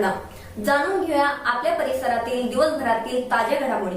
करणं जाणून घेऊया आपल्या परिसरातील दिवसभरातील ताजे घडामोडी.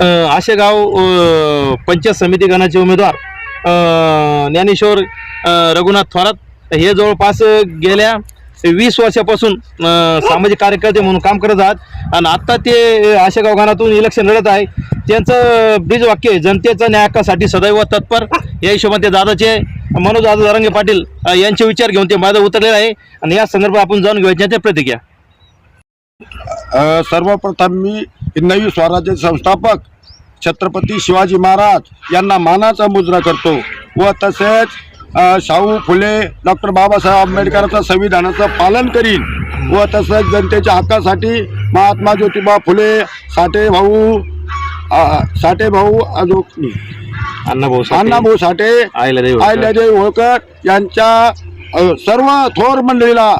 आशेगाव पंचायत समिती गणाचे उमेदवार ज्ञानेश्वर रघुनाथ थोरात हे जवळपास गेल्या वीस वर्षापासून सामाजिक कार्यकर्ते म्हणून काम करत आहात. आणि आत्ता ते आशेगाव गाणातून इलेक्शन लढत आहे. त्यांचं ब्रीज वाक्य आहे, जनतेचा न्याय हक्कासाठी सदैव तत्पर. या हिशोबाने ते दादाचे मनोज दादा दरंगे पाटील यांचे विचार घेऊन ते माझं उतरलेलं आहे. आणि या संदर्भात आपण जाणून घेऊ त्यांच्या प्रतिक्रिया. सर्वप्रथम मी नवी स्वराज्य संस्थापक छत्रपती शिवाजी महाराज यांना मानाचा मुद्रा करतो व तसेच शाहू फुले डॉक्टर बाबासाहेब आंबेडकरांचं संविधानाचं पालन करीन व तसंच जनतेच्या हक्कासाठी महात्मा ज्योतिबा फुले साठे भाऊ साठे भाऊ अजून अण्णाभाऊ साठे, अण्णाभाऊ साठे अहिल्यादेवी होळकर. यांच्या सर्व थोर मंडळीला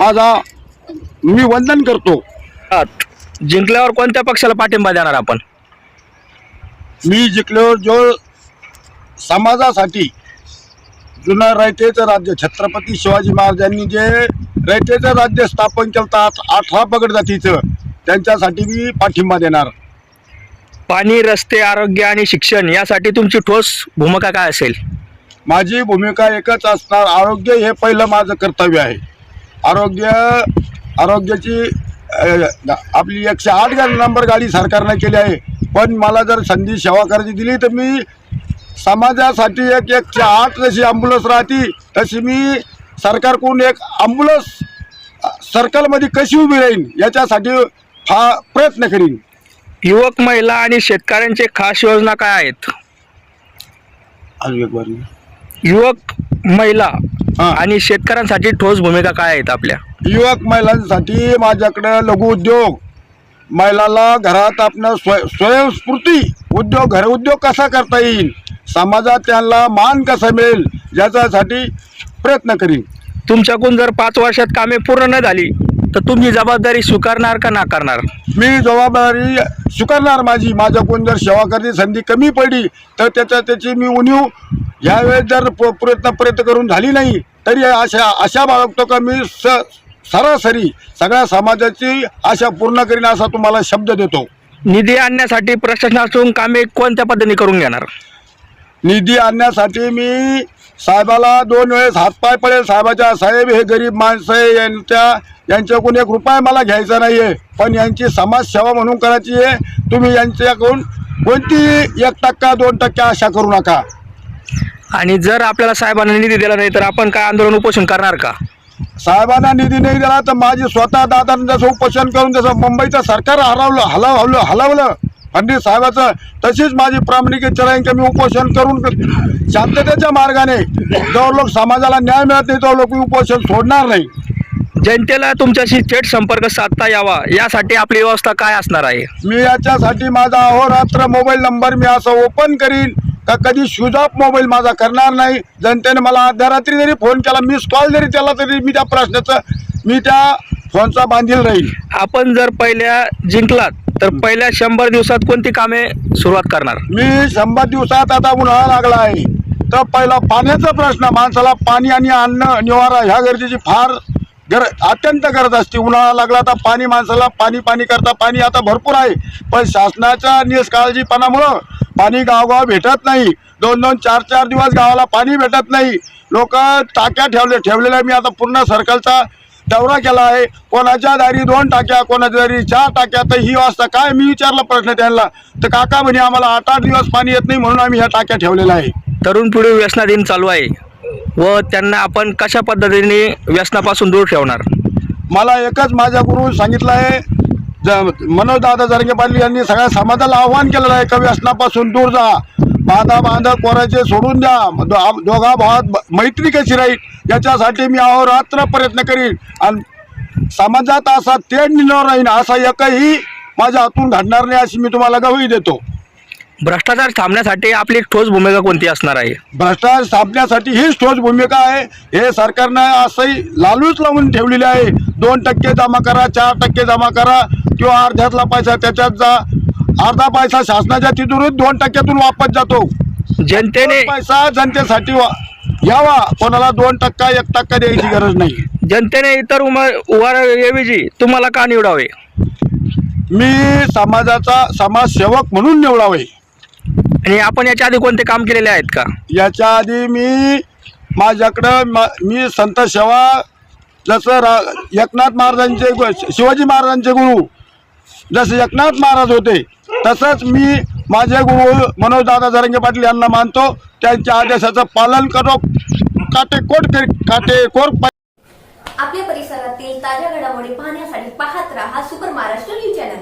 माझा मी वंदन करतो. जिंकल्यावर कोणत्या पक्षाला पाठिंबा देणार आपण? मी जिंकलो जो समाजासाठी जुनं रयतेचं राज्य छत्रपती शिवाजी महाराजांनी जे रयतेचं राज्य स्थापन केलं अठरा पगड जातीचं त्यांच्यासाठी मी पाठिंबा देणार. पाणी रस्ते आरोग्य आणि शिक्षण यासाठी तुमची ठोस भूमिका काय असेल? माझी भूमिका एकच असणार आरोग्य हे पहिलं माझं कर्तव्य आहे. आरोग्य आरोग्याची आपली एकशे आठ गाडी नंबर गाडी सरकारने केली आहे पण मला जर संधी सेवा करायची दिली तर मी समाजासाठी एक एकशे आठ जशी ॲम्ब्युलन्स राहती तशी मी सरकारकडून एक ॲम्ब्युलन्स सर्कलमध्ये कशी उभी राहीन याच्यासाठी हा प्रयत्न करीन युवक महिला आणि शेतकऱ्यांचे खास योजना काय आहेत. युवक महिला. आणि शेतकऱ्यांसाठी ठोस भूमिका काय आहेत आपल्या युवक महिलांसाठी माझ्याकडे लघु उद्योग. महिलाला घरात आपण स्वय स्वयंस्फूर्ती उद्योग घर उद्योग कसा करता येईल? समाजात त्यांना मान कसा मिळेल? याच्यासाठी प्रयत्न करीन. तुमच्याकडून जर पाच वर्षात कामे पूर्ण न झाली तर तुम्ही जबाबदारी स्वीकारणार का नाकारणार मी जबाबदारी स्वीकारणार माझी. माझ्याकडून जर सेवा करण्याची संधी कमी पडली तर त्याच्या त्याची मी उणीव यावेळेस जर प्रयत्न प्रयत्न करून झाली नाही तरी अशा अशा बाळगतो का मी स सरासरी सगळ्या समाजाची आशा पूर्ण करीन असा तुम्हाला शब्द देतो. निधी आणण्यासाठी प्रशासनातून कामे कोणत्या पद्धतीने करून घेणार? निधी आणण्यासाठी मी साहेबाला दोन वेळेस हातपाय पडेल. साहेबाच्या साहेब हे गरीब माणसं आहे. यांच्या यांच्याकडून एक रुपया मला घ्यायचा नाही आहे पण यांची समाजसेवा म्हणून करायची आहे. तुम्ही यांच्याकडून कोणती एक टक्का दोन टक्के आशा करू नका. आणि जर आपल्याला साहेबांना निधी दिला नाही तर आपण काय आंदोलन उपोषण करणार का? साहेबांना निधी नाही दिला तर माझी स्वतः दादांनी जसं उपोषण करून जसं मुंबईचं सरकार हरवलं हलवलं हलवलं. फडणवीस साहेबाचं तशीच माझी प्रामाणिक इच्छा राहील की मी उपोषण करून शांततेच्या मार्गाने जो लोक समाजाला न्याय मिळत नाही तो लोक मी उपोषण सोडणार नाही. जनतेला तुमच्याशी थेट संपर्क साधता यावा. यासाठी आपली व्यवस्था काय असणार आहे? मी याच्यासाठी माझा अहोरात्र मोबाईल नंबर मी असं ओपन करीन. का कधी स्विच ऑफ मोबाईल माझा करणार नाही? जनतेने मला अर्ध्या रात्री जरी फोन केला मिस कॉल जरी केला तरी मी त्या प्रश्नाचं मी त्या फोनचा बांधील राहील. आपण जर पहिल्या जिंकलात तर पहिल्या शंभर दिवसात कोणती कामे सुरुवात करणार? मी शंभर दिवसात आता उन्हाळा लागला आहे. तर पहिला पाण्याचा प्रश्न माणसाला पाणी आणि अन्न निवारा ह्या गरजेची फार गर अत्यंत गरज असते. उन्हाळा लागला तर पाणी माणसाला पाणी पाणी करता पाणी आता भरपूर आहे. पण शासनाच्या निष्काळजीपणामुळं पाणी गावगाव भेटत नाही. दोन दोन चार चार दिवस गावाला पाणी भेटत नाही. लोक टाक्या ठेवले ठेवलेल्या मी आता पूर्ण सर्कलचा दौरा केला आहे. कोणाच्या दारी दोन टाक्या कोणाच्या दारी चार टाक्या तर ही वाजता काय? मी विचारला प्रश्न त्यांना. तर काका म्हणे आम्हाला आठ आठ दिवस पाणी येत नाही म्हणून आम्ही ह्या टाक्या ठेवलेल्या आहे. तरुण पिढी व्यसनाधीन चालू आहे. व त्यांना आपण कशा पद्धतीने व्यसनापासून दूर ठेवणार? मला एकच माझ्या गुरु सांगितलं आहे मनोज दादा जरंगे पाटील यांनी सगळ्या समाजाला आव्हान केलेलं आहे. का व्यसनापासून दूर जा. बांधा बांधा कोराचे सोडून द्या. दोघा भावात मैत्री कशी राहील? याच्यासाठी मी अहोरात्र प्रयत्न करीन. आणि समाजात असा तेढ निघणार राहीन असा एकही माझ्या हातून घडणार नाही अशी मी तुम्हाला गवाही देतो. भ्रष्टाचार थांबण्यासाठी आपली ठोस भूमिका कोणती असणार आहे? भ्रष्टाचार स्थापण्यासाठी हीच ठोस भूमिका आहे. हे सरकारनं असंही लालूच लावून ठेवलेली आहे. दोन टक्के जमा करा चार टक्के जमा करा किंवा अर्ध्यातला पैसा त्याच्यात जा. अर्धा पैसा शासनाच्या तिथूनच दोन टक्क्यातून वापस जातो. जनतेने पैसा जनतेसाठी यावा. कोणाला दोन टक्का एक टक्का द्यायची गरज नाही. जनतेने इतर उमेद उभारऐवजी तुम्हाला का निवडावे? मी समाजाचा समाजसेवक म्हणून निवडावे. आणि आपण याच्या आधी कोणते काम केलेले आहेत का? याच्या आधी मी माझ्याकडं मी संत सेवा जसं एकनाथ महाराजांचे शिवाजी महाराजांचे गुरु जसे एकनाथ महाराज होते तसंच मी माझे गुरु मनोजदादा जरंगे पाटील यांना मानतो त्यांच्या आदेशाचं पालन करो. काटेकोट काटेकोर आपल्या परिसरातील ताज्या घडामोडी पाहण्यासाठी पाहत राहा सुपर महाराष्ट्र न्यूज चॅनल.